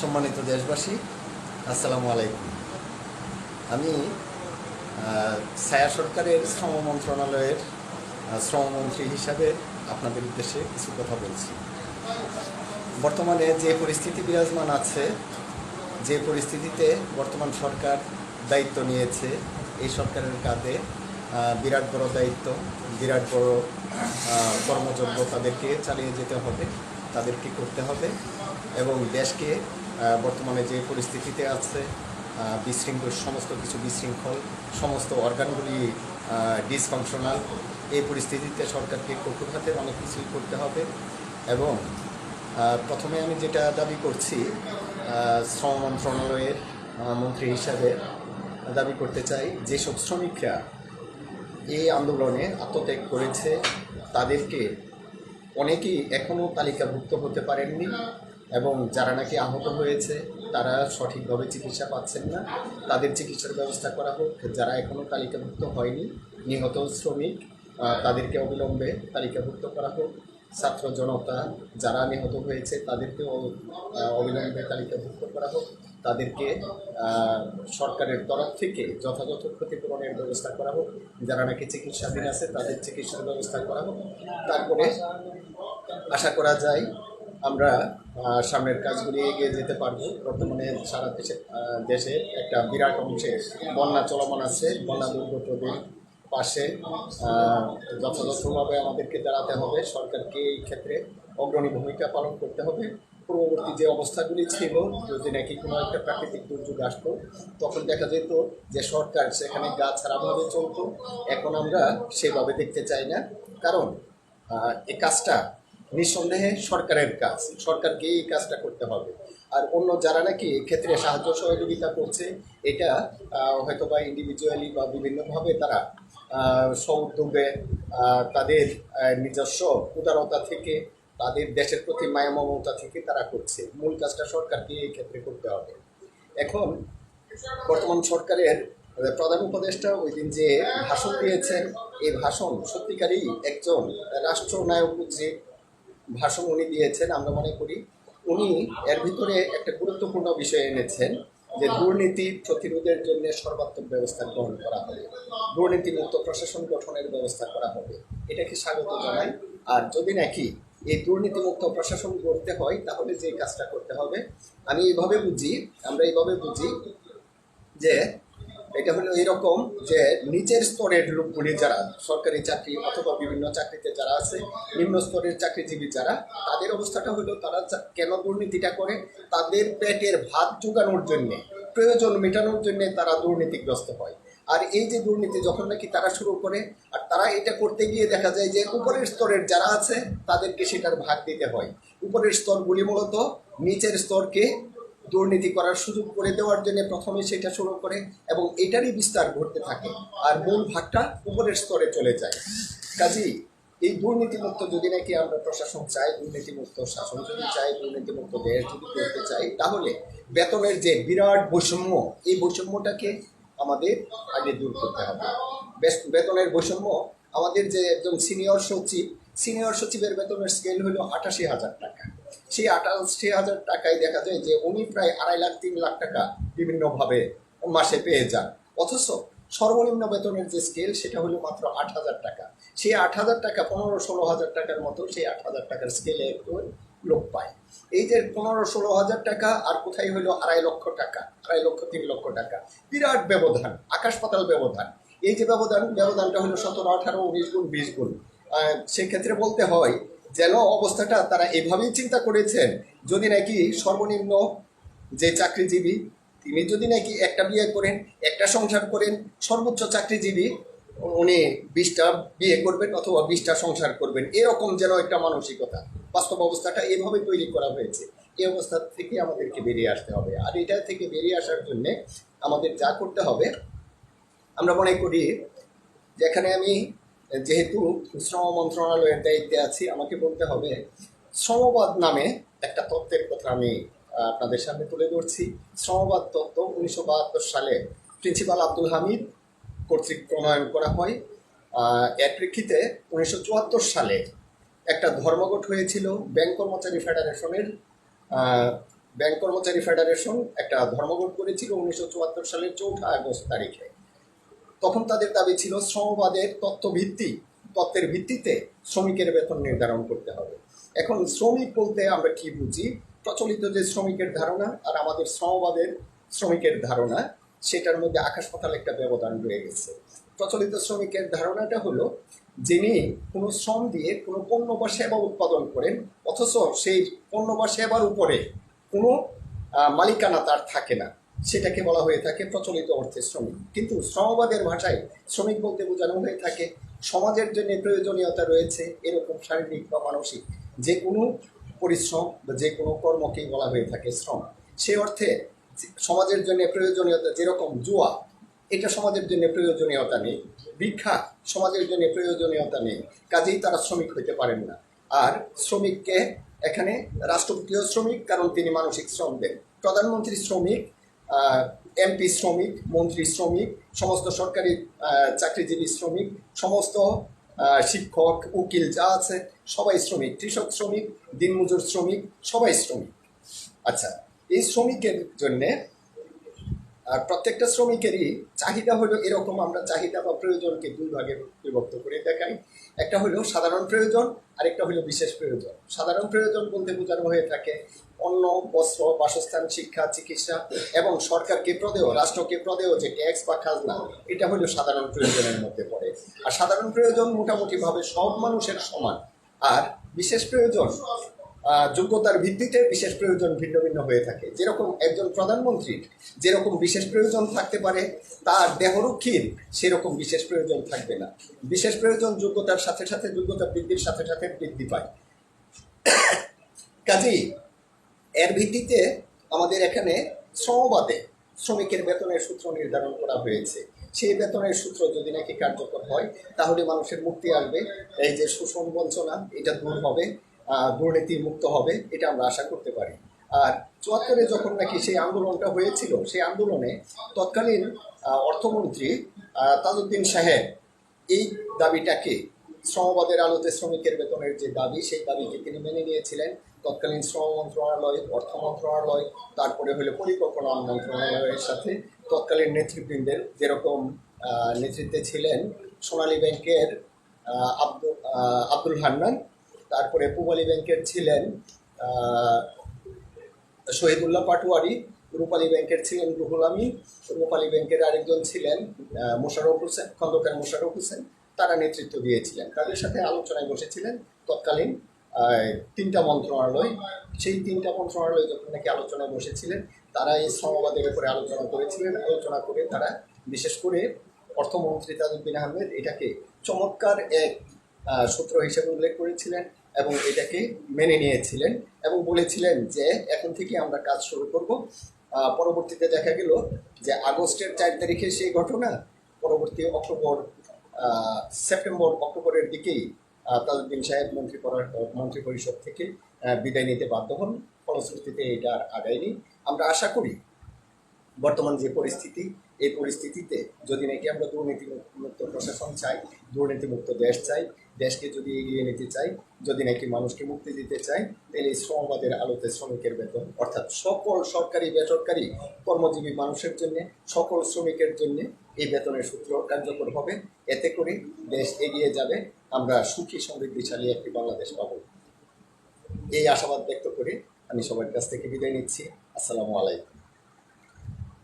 সম্মানিত দেশবাসী, আসসালামু আলাইকুম। আমি ছায়া সরকারের শ্রম মন্ত্রণালয়ের শ্রমমন্ত্রী হিসাবে আপনাদের উদ্দেশ্যে কিছু কথা বলছি। বর্তমানে যে পরিস্থিতি বিরাজমান আছে, যে পরিস্থিতিতে বর্তমান সরকার দায়িত্ব নিয়েছে, এই সরকারের কাঁধে বিরাট বড় দায়িত্ব, বিরাট বড় কর্মযজ্ঞ তাদেরকে চালিয়ে যেতে হবে, তাদেরকে করতে হবে এবং দেশকে বর্তমানে যে পরিস্থিতিতে আছে বিশৃঙ্খল সমস্ত কিছু বিশৃঙ্খল, সমস্ত অর্গানগুলি ডিসফাংশনাল এই পরিস্থিতিতে সরকারকে কঠোর হাতে অনেক কিছুই করতে হবে এবং প্রথমে আমি যেটা দাবি করছি শ্রম মন্ত্রণালয়ের মন্ত্রী হিসাবে দাবি করতে চাই, যেসব শ্রমিকরা এই আন্দোলনে আত্মত্যাগ করেছে, তাদেরকে অনেকেই এখনও তালিকাভুক্ত হতে পারেননি। এবং যারা নাকি আহত হয়েছে, তারা সঠিকভাবে চিকিৎসা পাচ্ছেন না। তাদের চিকিৎসার ব্যবস্থা করা হোক। যারা এখনও তালিকাভুক্ত হয়নি, নিহত শ্রমিক তাদেরকে অবিলম্বে তালিকাভুক্ত করা হোক। ছাত্র জনতা যারা নিহত হয়েছে, তাদেরকেও অবিলম্বে তালিকাভুক্ত করা হোক। তাদেরকে সরকারের তরফ থেকে যথাযথ ক্ষতিপূরণের ব্যবস্থা করা হোক। যারা নাকি চিকিৎসাধীন আছে, তাদের চিকিৎসার ব্যবস্থা করা হোক। তারপরে আশা করা যায় আমরা সামনের কাজগুলি এগিয়ে যেতে পারব। বর্তমানে সারা দেশে দেশে একটা বিরাট অংশে বন্যা চলমান আছে, বন্যা দুর্গতদের পাশে যথাযথভাবে আমাদেরকে দাঁড়াতে হবে। সরকারকে এই ক্ষেত্রে অগ্রণী ভূমিকা পালন করতে হবে। পূর্ববর্তী যে অবস্থাগুলি ছিল, যদি নাকি কোনো একটা প্রাকৃতিক দুর্যোগ আসতো, তখন দেখা যেত যে সরকার সেখানে গা ছাড়াভাবে চলতো। এখন আমরা সেভাবে দেখতে চাই না। কারণ এই কাজটা নিঃসন্দেহে সরকারের কাজ। সরকারকে এই কাজটা করতে হবে। আর অন্য যারা নাকি এক্ষেত্রে সাহায্য সহযোগিতা করছে এটা হয়তো বা ইন্ডিভিজুয়ালি বা বিভিন্নভাবে তারা আহ, স্ব-উদ্যোগে তাদের নিজস্ব উদারতা থেকে তাদের দেশের প্রতি মায়া মমতা থেকে তারা করছে। মূল কাজটা সরকারকে এই ক্ষেত্রে করতে হবে। এখন বর্তমান সরকারের প্রধান উপদেষ্টা ওই দিন যে ভাষণ দিয়েছেন এই ভাষণ সত্যিকারই একজন রাষ্ট্রনায়ক যে ভাষণ উনি দিয়েছেন, আমরা মনে করি উনি এর ভিতরে একটা গুরুত্বপূর্ণ বিষয় এনেছেন যে দুর্নীতি প্রতিরোধের জন্য সর্বাত্মক ব্যবস্থা গ্রহণ করা হবে। দুর্নীতিমুক্ত প্রশাসন গঠনের ব্যবস্থা করা হবে। এটাকে স্বাগত জানাই। আর যদি নাকি এই দুর্নীতিমুক্ত প্রশাসন করতে হয়, তাহলে যে কাজটা করতে হবে, আমি এইভাবে বুঝি, আমরা এইভাবে বুঝি যে এটা হলো এরকম যে নিচের স্তরের লোকগুলি যারা সরকারি চাকরি অথবা বিভিন্ন চাকরিতে যারা আছে, নিম্ন স্তরের চাকরিজীবী যারা, তাদের অবস্থাটা হলো তারা কেন দুর্নীতিটা করে? তাদের পেটের ভাত জোগানোর জন্যে, প্রয়োজন মেটানোর জন্যে তারা দুর্নীতিগ্রস্ত হয়। আর এই যে দুর্নীতি যখন নাকি তারা শুরু করে, আর তারা এটা করতে গিয়ে দেখা যায় যে উপরের স্তরের যারা আছে, তাদেরকে সেটার ভাগ দিতে হয়। উপরের স্তরগুলি মূলত নিচের স্তরকে দুর্নীতি করার সুযোগ করে দেওয়ার জন্য প্রথমে সেটা শুরু করে এবং এটারই বিস্তার ঘটতে থাকে আর মূল ভাগটা উপরের স্তরে চলে যায়। কাজেই এই দুর্নীতিমুক্ত যদি নাকি আমরা প্রশাসন চাই, দুর্নীতিমুক্ত শাসন যদি চাই, দুর্নীতিমুক্ত দেশ যদি করতে চাই, তাহলে বেতনের যে বিরাট বৈষম্য, এই বৈষম্যটাকে আমাদের আগে দূর করতে হবে। বেতনের বৈষম্য আমাদের যে একজন সিনিয়র সচিব সিনিয়র সচিবের বেতনের স্কেল হলো আটাশি হাজার টাকা। সেই আটাশি হাজার টাকায় দেখা যায় যে উনি প্রায় আড়াই লাখ, তিন লাখ টাকা বিভিন্নভাবে মাসে পেয়ে যান। অথচ সর্বনিম্ন বেতনের যে স্কেল সেটা হলো মাত্র আট হাজার টাকা। সেই আট হাজার টাকা পনেরো ষোলো হাজার টাকার মতো সেই আট হাজার টাকার স্কেলে একটু লোক পায়। এই যে পনেরো ষোলো হাজার টাকা আর কোথায় হলো আড়াই লক্ষ টাকা, আড়াই লক্ষ, তিন লক্ষ টাকা। বিরাট ব্যবধান, আকাশ পাতাল ব্যবধান। এই যে ব্যবধান, ব্যবধানটা হলো সতেরো, আঠারো, উনিশ গুণ, বিশ গুণ। সেক্ষেত্রে বলতে হয়, যেন অবস্থাটা তারা এভাবেই চিন্তা করেছেন, যদি নাকি সর্বনিম্ন যে চাকরিজীবী, তিনি যদি নাকি একটা বিয়ে করেন, একটা সংসার করেন, সর্বোচ্চ চাকরিজীবী, উনি বিশটা বিয়ে করবেন অথবা বিশটা সংসার করবেন, এরকম যেন একটা মানসিকতা। বাস্তব অবস্থাটা এভাবে তৈরি করা হয়েছে। এই অবস্থা থেকে আমাদেরকে বেরিয়ে আসতে হবে। আর এটা থেকে বেরিয়ে আসার জন্যে আমাদের যা করতে হবে, আমরা মনে করি, যেখানে আমি যেহেতু শ্রম মন্ত্রণালয়ের দায়িত্বে আছি, আমাকে বলতে হবে, শ্রমবাদ নামে একটা তত্ত্বের কথা আমি আপনাদের সামনে তুলে ধরছি। শ্রমবাদ তত্ত্ব উনিশশো বাহাত্তর সালে প্রিন্সিপাল আব্দুল হামিদ কর্তৃক প্রণয়ন করা হয়। এর প্রেক্ষিতে উনিশশো চুয়াত্তর সালে একটা ধর্মঘট হয়েছিল, ব্যাংক কর্মচারী ফেডারেশনের। ব্যাংক কর্মচারী ফেডারেশন একটা ধর্মঘট করেছিল উনিশশো চুয়াত্তর সালের চৌঠা আগস্ট তারিখে। তখন তাদের দাবি ছিল শ্রমবাদের তত্ত্ব ভিত্তি তত্ত্বের ভিত্তিতে শ্রমিকের বেতন নির্ধারণ করতে হবে। এখন শ্রমিক বলতে আমরা কি বুঝি? প্রচলিত যে শ্রমিকের ধারণা আর আমাদের শ্রমবাদের শ্রমিকের ধারণা, সেটার মধ্যে আকাশ পাতাল একটা ব্যবধান রয়ে গেছে। প্রচলিত শ্রমিকের ধারণাটা হলো, যিনি কোনো শ্রম দিয়ে কোনো পণ্য বা সেবা উৎপাদন করেন, অথচ সেই পণ্য বা সেবার উপরে কোনো মালিকানা তার থাকে না। সেটাকে বলা হয়ে থাকে প্রচলিত অর্থে শ্রমিক। কিন্তু শ্রমবাদের ভাষায় শ্রমিক বলতে বোঝানো হয়ে থাকে, সমাজের জন্য প্রয়োজনীয়তা রয়েছে এরকম শারীরিক বা মানসিক যে কোনো পরিশ্রম বা যে কোনো কর্মকেই বলা হয়ে থাকে শ্রম। সে অর্থে সমাজের জন্য প্রয়োজনীয়তা যেরকম জুয়া, এটা সমাজের জন্য প্রয়োজনীয়তা নেই। ভিক্ষা সমাজের জন্য প্রয়োজনীয়তা নেই। কাজেই তারা শ্রমিক হইতে পারেন না। আর শ্রমিককে এখানে রাষ্ট্রপতিও শ্রমিক, কারণ তিনি মানসিক শ্রম দেন। প্রধানমন্ত্রী শ্রমিক এমপি শ্রমিক, মন্ত্রী শ্রমিক, সমস্ত সরকারি চাকরিজীবী শ্রমিক, সমস্ত শিক্ষক, উকিল যা আছে, সবাই শ্রমিক। কৃষক শ্রমিক, দিনমজুর শ্রমিক, সবাই শ্রমিক। আচ্ছা এই শ্রমিকের জন্যে আর প্রত্যেকটা শ্রমিকেরই চাহিদা হলো এরকম, আমরা চাহিদা বা প্রয়োজনকে দুই ভাগে বিভক্ত করে দেখাই। একটা হলো সাধারণ প্রয়োজন আর একটা হলো বিশেষ প্রয়োজন। সাধারণ প্রয়োজন বলতে বোঝানো হয়ে থাকে অন্ন, বস্ত্র, বাসস্থান, শিক্ষা, চিকিৎসা এবং সরকারকে প্রদেয়, রাষ্ট্রকে প্রদেয় যে ট্যাক্স বা খাজনা, এটা হলো সাধারণ প্রয়োজনের মধ্যে পড়ে। আর সাধারণ প্রয়োজন মোটামুটিভাবে সব মানুষের সমান। আর বিশেষ প্রয়োজন যোগ্যতার ভিত্তিতে বিশেষ প্রয়োজন ভিন্ন ভিন্ন হয়ে থাকে। যেরকম একজন প্রধানমন্ত্রীর যেরকম বিশেষ প্রয়োজন থাকতে পারে, তার দেহরক্ষীর সেরকম বিশেষ প্রয়োজন থাকবে না। বিশেষ প্রয়োজন যোগ্যতার সাথে সাথে যোগ্যতা বৃদ্ধির সাথে সাথে বৃদ্ধি পায়। কাজেই এর ভিত্তিতে আমাদের এখানে শ্রমবাদে শ্রমিকের বেতনের সূত্র নির্ধারণ করা হয়েছে। সেই বেতনের সূত্র যদি নাকি কার্যকর হয়, তাহলে মানুষের মুক্তি আসবে। এই যে শোষণ বঞ্চনা, এটা দূর হবে। দুর্নীতি মুক্ত হবে, এটা আমরা আশা করতে পারি। আর চুয়াত্তরে যখন নাকি সেই আন্দোলনটা হয়েছিল, সেই আন্দোলনে তৎকালীন অর্থমন্ত্রী তাজউদ্দিন সাহেব এই দাবিটাকে, শ্রমবাদের আলোতে শ্রমিকের বেতনের যে দাবি, সেই দাবিকে তিনি মেনে নিয়েছিলেন। তৎকালীন শ্রম মন্ত্রণালয়, অর্থ মন্ত্রণালয়, তারপরে হলো পরিকল্পনা মন্ত্রণালয়ের সাথে তৎকালীন নেতৃবৃন্দের যেরকম নেতৃত্বে ছিলেন সোনালী ব্যাংকের আব্দুল আব্দুল হান্নান তারপরে পূবালী ব্যাংকের ছিলেন শহীদুল্লাহ পাটোয়ারি রূপালী ব্যাংকের ছিলেন রুহুল আমি রূপালী ব্যাংকের আরেকজন ছিলেন আহ, মোশাররফ হোসেন খন্দকার মোশাররফ হোসেন তারা নেতৃত্ব দিয়েছিলেন। তাদের সাথে আলোচনায় বসেছিলেন তৎকালীন তিনটা মন্ত্রণালয়। সেই তিনটা মন্ত্রণালয় যখন নাকি আলোচনায় বসেছিলেন তারা এই শ্রমবাদের উপরে আলোচনা করেছিলেন। আলোচনা করে তারা বিশেষ করে অর্থমন্ত্রী তাজউদ্দিন আহমেদ এটাকে চমৎকার এক সূত্র হিসেবে উল্লেখ করেছিলেন। এবং এটাকে মেনে নিয়েছিলেন এবং বলেছিলেন যে এখন থেকে আমরা কাজ শুরু করব। পরবর্তীতে দেখা গেল যে আগস্টের চার তারিখে সেই ঘটনা, পরবর্তী অক্টোবর সেপ্টেম্বর, অক্টোবরের দিকেই তাজউদ্দিন সাহেব মন্ত্রী মন্ত্রী পরিষদ থেকে বিদায় নিতে বাধ্য হন। ফলশ্রুতিতে এটা আর আগায়নি। আমরা আশা করি বর্তমান যে পরিস্থিতি, এই পরিস্থিতিতে যদি নাকি আমরা দুর্নীতিমুক্ত প্রশাসন চাই, দুর্নীতিমুক্ত দেশ চাই দেশকে যদি এগিয়ে নিতে চাই, যদি নাকি মানুষকে মুক্তি দিতে চাই, তাহলে শ্রমবাদের আলোতে শ্রমিকের বেতন, অর্থাৎ সকল সরকারি, বেসরকারি কর্মজীবী মানুষের জন্য, সকল শ্রমিকের জন্য এই বেতনের সূত্র কার্যকর হবে। এতে করে দেশ এগিয়ে যাবে। আমরা সুখী সমৃদ্ধিশালী একটি বাংলাদেশ পাব। এই আশাবাদ ব্যক্ত করে আমি সবার কাছ থেকে বিদায় নিচ্ছি। আসসালামু আলাইকুম।